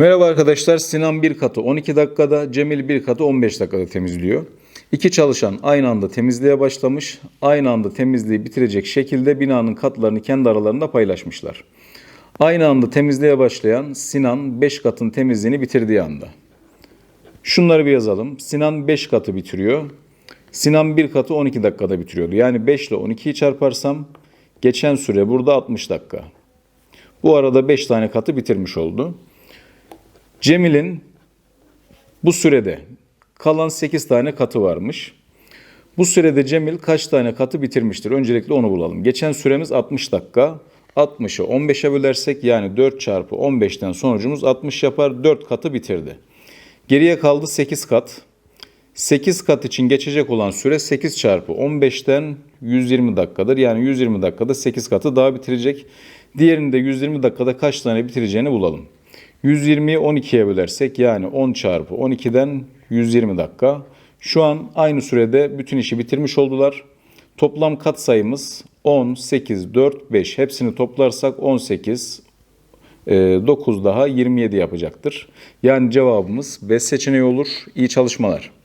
Merhaba arkadaşlar. Sinan bir katı 12 dakikada, Cemil bir katı 15 dakikada temizliyor. İki çalışan aynı anda temizliğe başlamış. Aynı anda temizliği bitirecek şekilde binanın katlarını kendi aralarında paylaşmışlar. Aynı anda temizliğe başlayan Sinan 5 katın temizliğini bitirdiği anda. Şunları bir yazalım. Sinan 5 katı bitiriyor. Sinan 1 katı 12 dakikada bitiriyordu. Yani 5 ile 12'yi çarparsam geçen süre burada 60 dakika. Bu arada 5 tane katı bitirmiş oldu. Cemil'in bu sürede kalan 8 tane katı varmış. Bu sürede Cemil kaç tane katı bitirmiştir? Öncelikle onu bulalım. Geçen süremiz 60 dakika. 60'ı 15'e bölersek yani 4 çarpı 15'ten sonucumuz 60 yapar. 4 katı bitirdi. Geriye kaldı 8 kat. 8 kat için geçecek olan süre 8 çarpı 15'ten 120 dakikadır. Yani 120 dakikada 8 katı daha bitirecek. Diğerini de 120 dakikada kaç tane bitireceğini bulalım. 120'yi 12'ye bölersek yani 10 çarpı 12'den 120 dakika. Şu an aynı sürede bütün işi bitirmiş oldular. Toplam kat sayımız 10, 8, 4, 5. Hepsini toplarsak 18, 9 daha 27 yapacaktır. Yani cevabımız B seçeneği olur. İyi çalışmalar.